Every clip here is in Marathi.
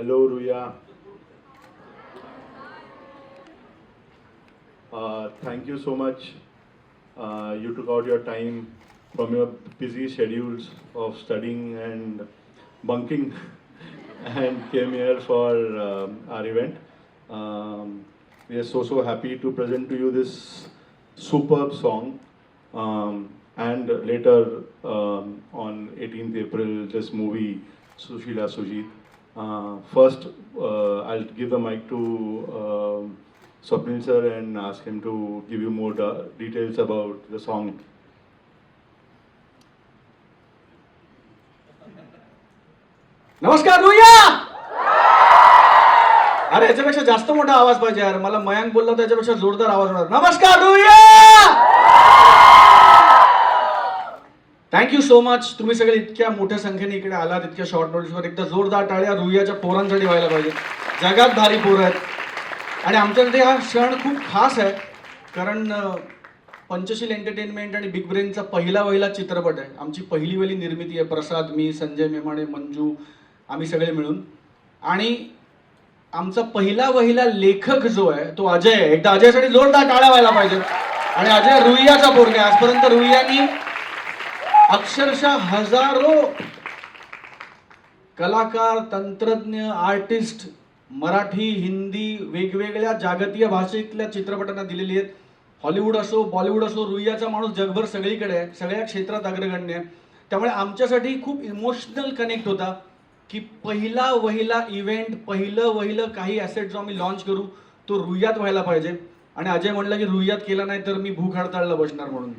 Hello, Ruya. Uh, thank you so much. Uh, you took out your time from your busy schedules of studying and bunking and came here for um, our event. Um, we are so so happy to present to you this superb song. Um, and later um, on 18th April, this movie Sushila Sujit. Uh, first, uh, I'll give the mic to um Swapnil sir and ask him to give you more details about the song. नमस्कार रुया अरे याच्यापेक्षा जास्त मोठा आवाज पाहिजे यार मला मयांक बोलला तर याच्यापेक्षा जोरदार आवाज होणार नमस्कार रुया थँक्यू सो मच तुम्ही सगळे इतक्या मोठ्या संख्येने इकडे आलात इतक्या शॉर्ट नोटीसवर एकदा जोरदार टाळ्या. रुईयाच्या पोरांसाठी व्हायला पाहिजे. जगात भारी पोरं आहेत. आणि आमच्यासाठी हा क्षण खूप खास आहे. कारण पंचशील एंटरटेनमेंट आणि बिग ब्रेनचा पहिला वहिला चित्रपट आहे. आमची पहिलीवहिली निर्मिती आहे. प्रसाद मी संजय मेमाणे मंजू आम्ही सगळे मिळून. आणि आमचा पहिला वहिला लेखक जो आहे तो अजय आहे. एकदा अजयसाठी जोरदार टाळ्या व्हायला पाहिजे आणि अजय रुईयाचा पोरगा आहे. आजपर्यंत रुईयानी अक्षरशः हजारो कलाकार तंत्रज्ञ आर्टिस्ट मराठी हिंदी वेगवेगळ्या जागतिक भाषेतल्या चित्रपटांना दिलेली आहेत. हॉलिवूड असो बॉलिवूड असो रुईयाचा माणूस जगभर सगळीकडे आहे सगळ्या क्षेत्रात अग्रगण्य आहे. त्यामुळे आमच्यासाठी खूप इमोशनल कनेक्ट होता की पहिला वहिला इव्हेंट पहिलं वहिलं काही ॲसेट जो आम्ही लॉन्च करू तो रुईयात व्हायला पाहिजे. आणि अजय म्हणला की रुईयात केला नाही तर मी भूक हडताळला बसणार म्हणून.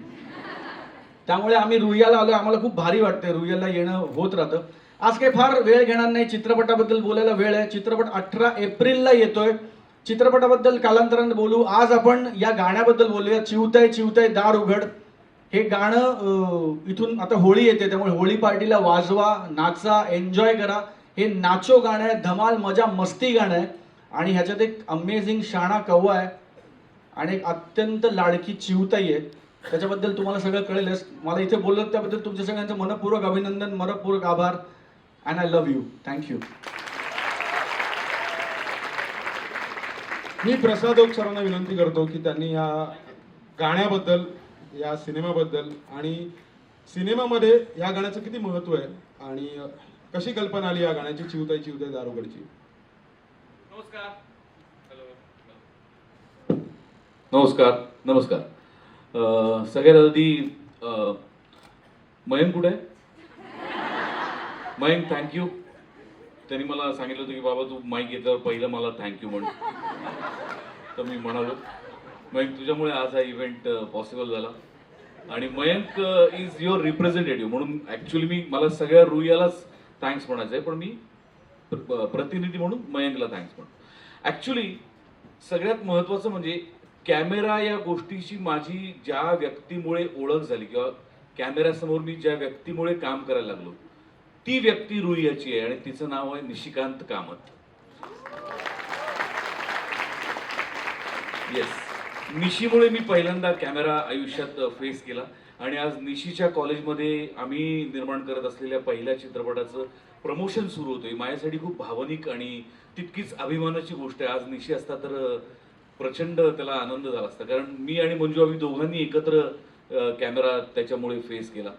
त्यामुळे आम्ही रुईयाला आलो आम्हाला खूप भारी वाटते रुईयाला येणं होत राहतं. आज काही फार वेळ घेणार नाही. चित्रपटाबद्दल बोलायला वेळ आहे. चित्रपट अठरा एप्रिलला येतोय. चित्रपटाबद्दल कालांतराने बोलू. आज आपण या गाण्याबद्दल बोलूया. चिवताय चिवताय दार उघड. हे गाणं इथून आता होळी येते. त्यामुळे होळी पार्टीला वाजवा नाचा एन्जॉय करा. हे नाचो गाणं आहे. धमाल मजा मस्ती गाणं आहे. आणि ह्याच्यात एक अमेझिंग शाणा कव्वा आहे. आणि एक अत्यंत लाडकी चिवताई आहे. त्याच्याबद्दल तुम्हाला सगळं कळेलच. मला इथे बोलत त्याबद्दल तुमच्या सगळ्यांचं मनपूर्वक अभिनंदन मनपूर्वक आभार and I love you thank you मी प्रसाद ओक सरांना विनंती करतो की त्यांनी या गाण्याबद्दल या सिनेमाबद्दल आणि सिनेमामध्ये या गाण्याचं किती महत्त्व आहे आणि कशी कल्पना आली या गाण्याची चिवताई चिवताई दारोगडची? नमस्कार. नमस्कार. अं, सगळ्यात आधी मयंक कुठे आहे? मयंक थँक्यू त्यांनी मला सांगितलं होतं की बाबा तू माईक घेतल्यावर पहिलं मला थँक्यू म्हण. तर मी म्हणालो मयंक तुझ्यामुळे आज हा इव्हेंट पॉसिबल झाला. आणि मयंक इज युअर रिप्रेझेंटेटिव्ह म्हणून ऍक्च्युली मी मला सगळ्या रुईयालाच थँक्स म्हणायचं आहे पण मी प्रतिनिधी म्हणून मयंकला थँक्स म्हणतो ऍक्च्युली सगळ्यात महत्वाचं म्हणजे कॅमेरा या गोष्टीची माझी ज्या व्यक्तीमुळे ओळख झाली किंवा कॅमेऱ्यासमोर मी ज्या व्यक्तीमुळे काम करायला लागलो ती व्यक्ती रुईयाची आहे आणि तिचं नाव आहे निशिकांत कामत. येस निशीमुळे मी पहिल्यांदा कॅमेरा आयुष्यात फेस केला आणि आज निशीच्या कॉलेजमध्ये आम्ही निर्माण करत असलेल्या पहिल्या चित्रपटाचं प्रमोशन सुरू होतोय. माझ्यासाठी खूप भावनिक आणि तितकीच अभिमानाची गोष्ट आहे. आज निशी असता तर प्रचंड त्याला आनंद झाला असता. कारण मी आणि मंजू आम्ही दोघांनी एकत्र कॅमेरा त्याच्यामुळे फेस केला.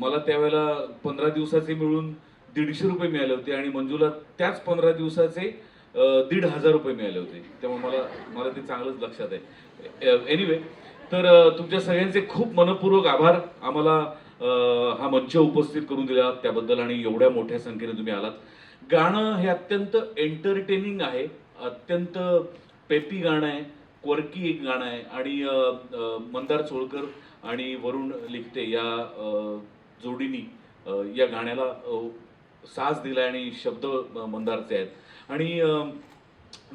मला त्यावेळेला पंधरा दिवसाचे मिळून दीडशे रुपये मिळाले होते आणि मंजूला त्याच पंधरा दिवसाचे दीड हजार रुपये मिळाले होते. त्यामुळे मला मला ते चांगलंच लक्षात आहे. एनिवे तर तुमच्या सगळ्यांचे खूप मनपूर्वक आभार. आम्हाला हा मंच उपस्थित करून दिला त्याबद्दल आणि एवढ्या मोठ्या संख्येने तुम्ही आलात. गाणं हे अत्यंत एंटरटेनिंग आहे. अत्यंत पेपी गाणं आहे क्वर्की एक गाणं आहे आणि मंदार चोळकर आणि वरुण लिखते या जोडीनी या गाण्याला साज दिलाय आणि शब्द मंदारचे आहेत. आणि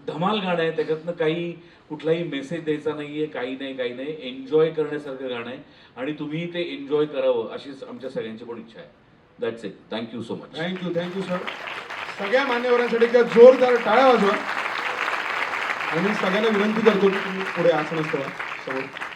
धमाल गाणं आहे त्याच्यातनं काही कुठलाही मेसेज द्यायचा नाहीये काही नाही काही नाही. एन्जॉय करण्यासारखं गाणं आहे आणि तुम्ही ते एन्जॉय करावं अशीच आमच्या सगळ्यांची पण इच्छा आहे. That's it thank you so much thank you thank you sir सगळ्या मान्यवरांसाठी जोरदार टाळ्या वाजवा. आणि सगळ्यांना विनंती करतो पुढे आसन असतो समोर